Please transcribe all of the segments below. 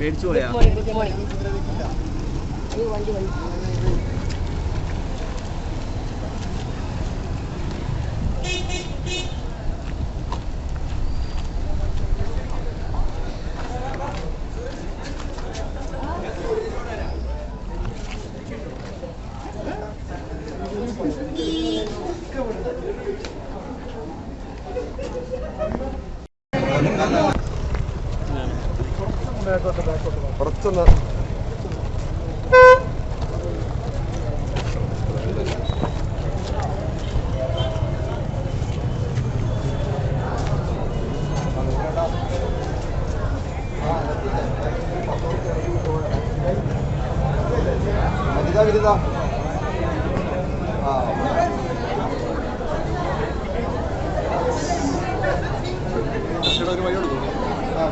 പേടിച്ചു പോയാ? ആ. ഒരു വഴി ആ.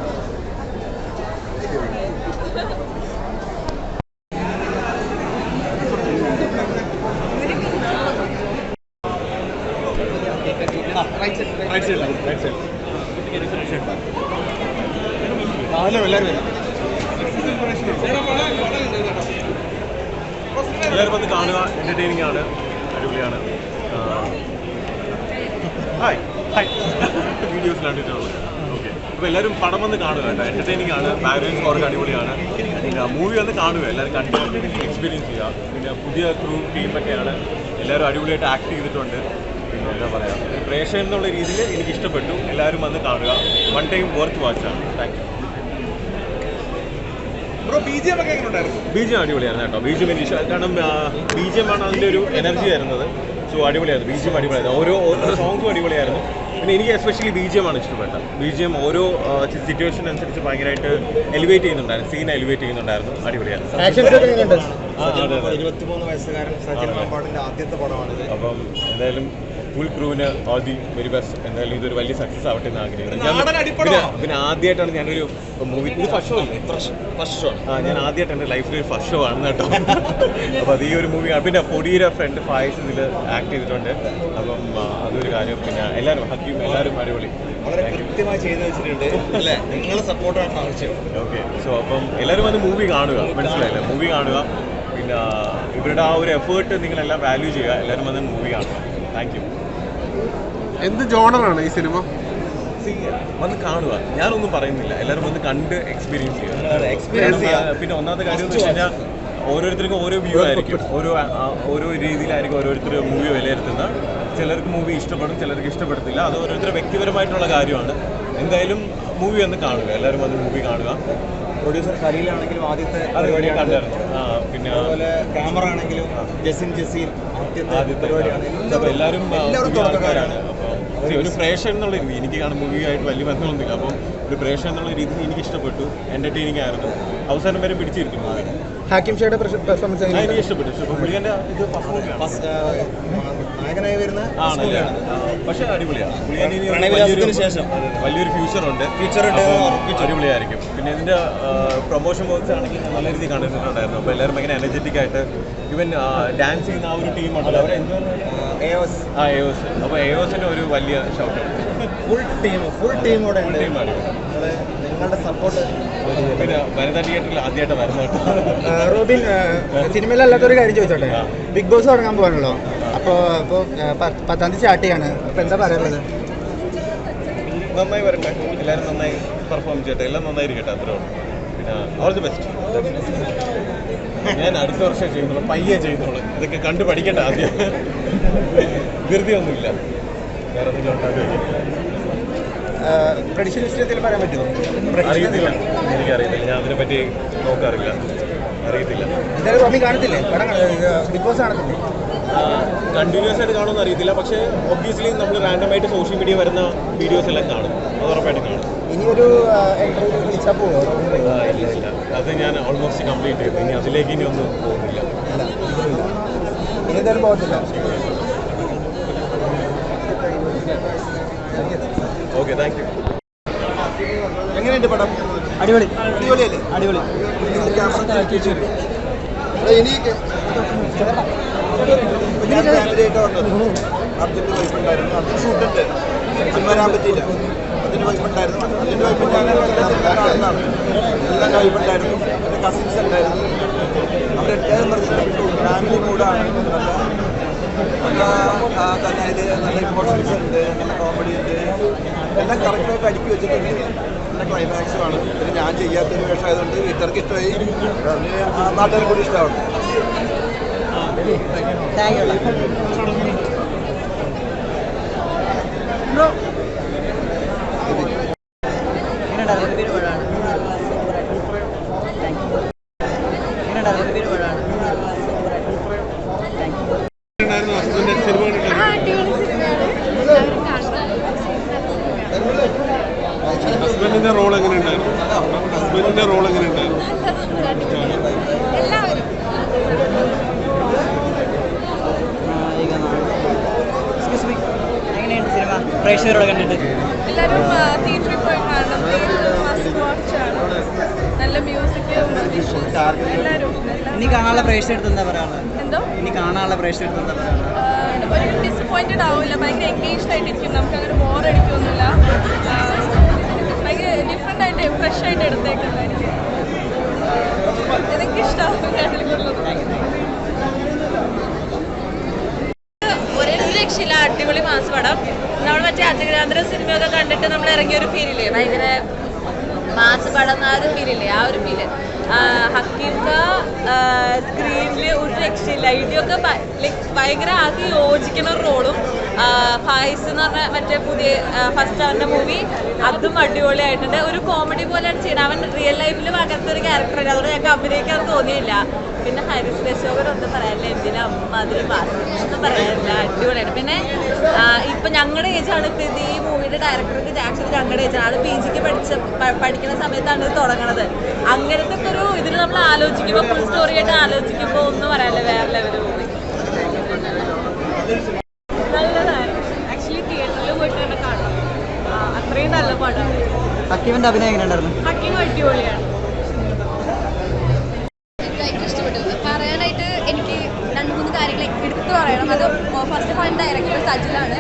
ഹലോ എല്ലാവരും വരാം എല്ലാവരും വന്ന് കാണുക എന്റർടൈനിങ് ആണ് അടിപൊളിയാണ് ഹായ് ഹായ് വീഡിയോസ് കണ്ടിട്ടുള്ളത് ഓക്കെ അപ്പോൾ എല്ലാവരും പടം വന്ന് കാണുക കേട്ടോ എന്റർടൈനിങ് ആണ് ബാക്ക്ഗ്രൗണ്ട് കുറച്ച് അടിപൊളിയാണ് പിന്നെ മൂവി വന്ന് കാണുക എല്ലാവരും കണ്ടു എക്സ്പീരിയൻസ് ചെയ്യുക പിന്നെ പുതിയ ക്രൂ ടീമൊക്കെയാണ് എല്ലാവരും അടിപൊളിയായിട്ട് ആക്ട് ചെയ്തിട്ടുണ്ട്. എന്താ പറയുക പ്രേക്ഷകൻ എന്നുള്ള രീതിയിൽ എനിക്ക് ഇഷ്ടപ്പെട്ടു. എല്ലാവരും വന്ന് കാണുക. One time worth വാച്ചാണ് thank you bro B G M ഒക്കെ എങ്ങനെ ഉണ്ടായിരുന്നു? ബീജം അടിപൊളിയായിരുന്നു കേട്ടോ. ബീജം എനിക്ക് ഇഷ്ടം കാരണം ബീജം ആണ് അതിന്റെ ഒരു എനർജി തരുന്നത് സോ അടിപൊളിയായിരുന്നു. ബീജം അടിപൊളിയായിരുന്നു. ഓരോ ഓരോ സോങ്സും അടിപൊളിയായിരുന്നു. പിന്നെ എനിക്ക് എസ്പെഷ്യലി ബീജിയമാണ് ആണ് ഇഷ്ടപ്പെട്ടത്. ബീജിയം ഓരോ സിറ്റുവേഷൻ അനുസരിച്ച് ഭയങ്കരമായിട്ട് എലിവേറ്റ് ചെയ്യുന്നുണ്ടായിരുന്നു. സീൻ എലിവേറ്റ് ചെയ്യുന്നുണ്ടായിരുന്നു. അടിപൊളിയായിരുന്നു. അപ്പം എന്തായാലും ഫുൾ ക്രൂവിന് ഓൾ ദി വെരി ബെസ്റ്റ്. എന്തായാലും ഇതൊരു വലിയ സക്സസ് ആവട്ടെ എന്ന് ആഗ്രഹിക്കുന്നു. പിന്നെ- ആദ്യമായിട്ടാണ് ഞാനൊരു മൂവി ഇത് ഫസ്റ്റ് ഷോ ഫസ്റ്റ് ഷോ ആ ഞാൻ ആദ്യമായിട്ട് എന്റെ ലൈഫിൽ ഒരു ഫസ്റ്റ് ഷോ ആണ് കേട്ടോ. അപ്പോൾ അത് ഈ ഒരു മൂവി പിന്നെ പൊടിയുടെ ഫ്രണ്ട് ഫായസ് ഇതിൽ ആക്ട് ചെയ്തിട്ടുണ്ട്. അപ്പം അതൊരു കാര്യം. പിന്നെ എല്ലാവരും ഹക്കിയും എല്ലാവരും അടിപൊളി. വളരെ കൃത്യമായി ചെയ്തു വെച്ചിട്ടുണ്ട്. അല്ലേ? നിങ്ങളെ സപ്പോർട്ടാണ് ആവശ്യം. ഓക്കെ സോ അപ്പം എല്ലാവരും അത് മൂവി കാണുക. മനസ്സിലായില്ലേ? മൂവി കാണുക. പിന്നെ ഇവരുടെ ആ ഒരു എഫേർട്ട് നിങ്ങളെല്ലാം വാല്യൂ ചെയ്യുക. എല്ലാവരും വന്ന് മൂവി കാണുക. താങ്ക് യു എന്ത് ജോണറാണ് ഈ സിനിമ? വന്ന് കാണുക. ഞാനൊന്നും പറയുന്നില്ല. എല്ലാവരും വന്ന് കണ്ട് എക്സ്പീരിയൻസ് ചെയ്യുക. എക്സ്പീരിയൻസ് ചെയ്യുക. പിന്നെ ഒന്നാമത്തെ കാര്യം എന്ന് വെച്ച് കഴിഞ്ഞാൽ ഓരോരുത്തർക്കും ഓരോ വ്യൂ ആയിരിക്കും. ഓരോ ഓരോ രീതിയിലായിരിക്കും ഓരോരുത്തർ മൂവി വിലയിരുത്തുന്നത് ചിലർക്ക് മൂവി ഇഷ്ടപ്പെടും ചിലർക്ക് ഇഷ്ടപ്പെടത്തില്ല. അത് ഓരോരുത്തരുടെ വ്യക്തിപരമായിട്ടുള്ള കാര്യമാണ്. എന്തായാലും മൂവി ഒന്ന് കാണുക. എല്ലാവരും വന്ന് മൂവി കാണുക. പ്രൊഡ്യൂസർ ഖലീലാണെങ്കിലും ആദ്യത്തെ പരിപാടി കണ്ടായിരുന്നു. പിന്നെ അതുപോലെ ക്യാമറ ആണെങ്കിലും ജസിൻ ജസീൽ ആദ്യത്തെ പരിപാടിയാണ്. എല്ലാവരും എല്ലാവരും തുടക്കക്കാരാണ്. ഒരു പ്രേക്ഷകൻ എന്നുള്ള രീതി എനിക്ക് കാണുന്ന മൂവിയായിട്ട് വലിയ ബന്ധമൊന്നുമില്ല. അപ്പം ഒരു പ്രേക്ഷകൻ എന്നുള്ള രീതിയിൽ എനിക്ക് ഇഷ്ടപ്പെട്ടു എന്റർടൈനിങ് ആയിരുന്നു അവസാനം വരെ പിടിച്ചിരിക്കും മൂവി ഹാക്കിം ഷയുടെ പെർഫോമൻസ് നായകനായി വരുന്ന പക്ഷേ അടിപൊളിയാണ്. ശേഷം. വലിയൊരു ഫ്യൂച്ചർ ഉണ്ട്. ഉറപ്പിച്ചു. അടിപൊളിയായിരിക്കും. പിന്നെ ഇതിന്റെ പ്രൊമോഷൻ വർക്ക്സ് ആണെങ്കിൽ നല്ല രീതിയിൽ കണ്ടിട്ടുണ്ടായിരുന്നു. അപ്പോൾ എല്ലാവരും ഭയങ്കര എനർജറ്റിക് ആയിട്ട് ഇവൻ ഡാൻസ് ചെയ്യുന്ന ആ ഒരു ടീമുണ്ടല്ലോ അവർ ആ, AOS ആ എയോസ് അപ്പോൾ എയോസിന് ഒരു വലിയ ഷൗട്ട് ഫുൾ ടീം ഫുൾ ടീമോടെ ടീമാണ് നിങ്ങളുടെ സപ്പോർട്ട് പിന്നെ വനിതാ തിയേറ്ററിൽ ആദ്യമായിട്ട് വരുന്ന റോബിൻ സിനിമയിലല്ലാത്തൊരു കാര്യം ചോദിച്ചോട്ടെ? ബിഗ് ബോസ് തുടങ്ങാൻ പോകാണല്ലോ അപ്പോൾ ഇപ്പോൾ പത്താം തീയതി സ്റ്റാർട്ട് ചെയ്യാണ്. അപ്പോൾ എന്താ പറയാനുള്ളത്? നന്നായി വരട്ടെ. എല്ലാവരും നന്നായി പെർഫോം ചെയ്യട്ടെ. എല്ലാം നന്നായിരിക്കട്ടെ അത്രേ ഉള്ളൂ. പിന്നെ ഓൾ ദി ബെസ്റ്റ് ഞാൻ അടുത്ത വർഷം ചെയ്യുന്നുള്ളൂ. പയ്യെ ചെയ്യുന്നുള്ളൂ. ഇതൊക്കെ കണ്ടു പഠിക്കട്ടെ ആദ്യം. ധൃതിയൊന്നുമില്ല വേറെ എന്തെങ്കിലും ഉണ്ടാകും പ്രഡിഷൻ ലിസ്റ്റ് എന്തെങ്കിലും പറയാൻ പറ്റുമോ? അറിയത്തില്ല. എനിക്കറിയത്തില്ല. ഞാൻ അതിനെപ്പറ്റി നോക്കാറില്ല. അറിയത്തില്ല. എന്തായാലും റോബിൻ കാണത്തില്ലേ? പടം ബിഗ് ബോസ് കാണത്തില്ലേ? കണ്ടിന്യൂസ് ആയിട്ട് കാണുമെന്ന് അറിയത്തില്ല. പക്ഷേ ഒബ്വിയസ്ലി നമ്മൾ റാൻഡമായിട്ട് സോഷ്യൽ മീഡിയ വരുന്ന വീഡിയോസ് എല്ലാം കാണും. അത് ഉറപ്പായിട്ട് കാണും. ഇനിയൊരു ഇല്ല ഇല്ല. അത് ഞാൻ ഓൾമോസ്റ്റ് കംപ്ലീറ്റ് ചെയ്തു. ഇനി അതിലേക്ക് ഇനി ഒന്നും പോകുന്നില്ല. ഇനി എന്തായാലും പോകത്തില്ല ഓക്കെ താങ്ക് യു എങ്ങനെയുണ്ട് പടം? അടിപൊളി. അടിപൊളിയല്ലേ? അടിപൊളി. ഇനി ക്യാമറ ആയിട്ട് വന്നത് അർജന്റ് വൈഫ് ഉണ്ടായിരുന്നു അർജന്റ് ഷൂട്ടുണ്ട്. വരാൻ പറ്റിയില്ല. അതിന്റെ വൈഫ് ഉണ്ടായിരുന്നു അതിന്റെ വൈഫ് എല്ലാ ഉണ്ടായിരുന്നു എന്റെ കസിൻസ് ഉണ്ടായിരുന്നു. അവരെല്ലാവരും പറഞ്ഞു ഫാമിലി മൂഡാണ് നല്ല നല്ല നല്ല ഇമോഷൻസ് ഉണ്ട്. നല്ല കോമഡി ഉണ്ട്. എല്ലാം കറക്റ്റായിട്ട് അടുക്കി വെച്ചിട്ടുണ്ട്. നല്ല ക്ലൈമാക്സുമാണ് പിന്നെ ഞാൻ ചെയ്യാത്തൊരു വേഷമായതുകൊണ്ട് വീട്ടുകാർക്ക് ഇഷ്ടമായി നാട്ടുകാർക്ക് കൂടി ഇഷ്ടമാണ്. ഉണ്ടായിരുന്നു ഹസ്ബൻഡ് സിനിമ കണ്ടിട്ടായിരുന്നു ആ അടിപൊളി സിനിമയാണ് എല്ലാവരും കാണണം ഹസ്ബൻഡിന്റെ റോൾ എങ്ങനെ ഉണ്ടായിരുന്നു? ഹസ്ബൻഡിന്റെ റോൾ എങ്ങനെ ഉണ്ടായിരുന്നു? എങ്ങനെയുണ്ട് സിനിമ പ്രേക്ഷകരോട് കണ്ടിട്ട് എല്ലാവരും തിയേറ്ററിൽ പോയി കാണണം നല്ല എല്ലാവരും ഇനി കാണാനുള്ള പ്രേക്ഷകർക്ക് എന്താ ഇനി കാണാനുള്ള ഡിസപ്പോയിന്റഡ് ആവില്ല ഭയങ്കര എൻഗേജ്ഡ് ആയിട്ടിരിക്കും നമുക്ക് അങ്ങനെ ഭയങ്കര ഡിഫറെന്റ് ആയിട്ട് ഫ്രഷ് ആയിട്ട് എടുത്തേക്കുന്നതായിരിക്കും എനിക്ക് ഇഷ്ടമാവും രണ്ടിലുള്ളത് ഒരേ രക്ഷയില്ല അടിപൊളി മാസ് പടം. നമ്മൾ മറ്റേ അജഗരാന്തര സിനിമയൊക്കെ കണ്ടിട്ട് നമ്മൾ ഇറങ്ങിയ ഒരു ഫീലില്ലേ ഭയങ്കര മാസ് പടം ആ ഒരു ഫീലില്ലേ ആ ഒരു ഫീൽ ഹക്കീംക സ്ക്രീനിൽ ഒരു രക്ഷയില്ല. ഇടിയൊക്കെ like ഭയങ്കര ആക്കി യോജിക്കുന്ന റോളും ഫായിസ് എന്ന് പറഞ്ഞ മറ്റേ പുതിയ ഫസ്റ്റ് അവന്റെ മൂവി അതും അടിപൊളിയായിട്ടുണ്ട്. ഒരു കോമഡി പോലെയാണ് ചെയ്യുന്നത്. അവൻ റിയൽ ലൈഫിൽ അങ്ങനത്തെ ഒരു ക്യാരക്ടറാണ് അതുകൊണ്ട് ഞങ്ങൾക്ക് അഭിനയിക്കാൻ തോന്നിയില്ല. പിന്നെ ഹരിസ് രശോകർ ഒന്നും പറയാനില്ല എന്തിനാ അമ്മ അതിൽ ഒന്നും പറയാനില്ല അടിപൊളിയാണ്. പിന്നെ ഇപ്പൊ ഞങ്ങളുടെ ഏജാണ് ഇപ്പൊ ഇത് ഈ മൂവിയുടെ ഡയറക്ടർക്ക് ആക്ച്വലി ഞങ്ങളുടെ ഏജാണ് ആൾ പി ജിക്ക് പഠിച്ച പഠിക്കുന്ന സമയത്താണ് ഇത് തുടങ്ങണത്. അങ്ങനത്തെ ഒരു ഇതിൽ നമ്മൾ ആലോചിക്കുമ്പോൾ ഫുൾ സ്റ്റോറി ആയിട്ട് ആലോചിക്കുമ്പോൾ ഒന്നും പറയാനില്ല. വേറെ ലെവൽ മൂവി നല്ലതാണ് ആക്ച്വലി തിയേറ്ററിൽ പോയിട്ട് തന്നെ കാണാം ആ, അത്രയും നല്ല പടമാണ് ഹക്കീമിന്റെ അഭിനയം എങ്ങനെയുണ്ടായിരുന്നു? ഹക്കീം അടിപൊളിയാണ്. പറയാനായിട്ട് എനിക്ക് രണ്ട് മൂന്ന് കാര്യങ്ങൾ എടുത്തു പറയണം. അത് first of all director സജിലാണ്.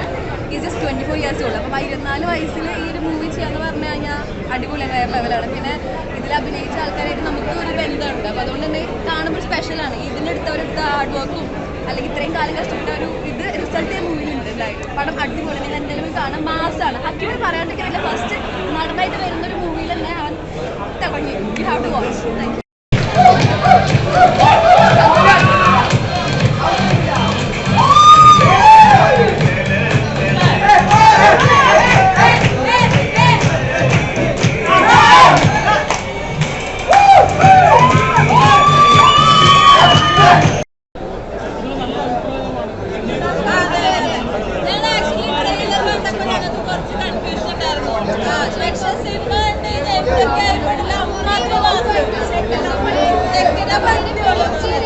Is just twenty four years ഉള്ളു അപ്പോൾ ഇരുപത്തിനാല് വയസ്സിൽ ഈ ഒരു മൂവി ചെയ്യാന്ന് പറഞ്ഞു കഴിഞ്ഞാൽ അടിപൊളിയാണ് വേറെ ലെവലാണ് പിന്നെ ഇതിൽ അഭിനയിച്ച ആൾക്കാരായിട്ട് നമുക്ക് ഒരു ബന്ധമുണ്ട്. അപ്പോൾ അതുകൊണ്ട് തന്നെ കാണുമ്പോൾ സ്പെഷ്യലാണ് ഇതിനെടുത്തവരെടുത്ത ഹാർഡ് വർക്കും അല്ലെങ്കിൽ ഇത്രയും കാലം കഷ്ടപ്പെട്ട ഒരു റിസൾട്ട് മൂവിയിലുണ്ട് എന്തായാലും പടം അടിപൊളി. നിങ്ങൾ എന്തായാലും കാണാം. മാസാണ്. ഹക്കിമി പറയാണ്ടിരിക്കുന്നില്ല ഫസ്റ്റ് നടനായിട്ട് വരുന്ന ഒരു മൂവിയിൽ തന്നെ അവൻ തകഞ്ഞു you have to watch thank you ಬಂದಿದ್ದೀವಿ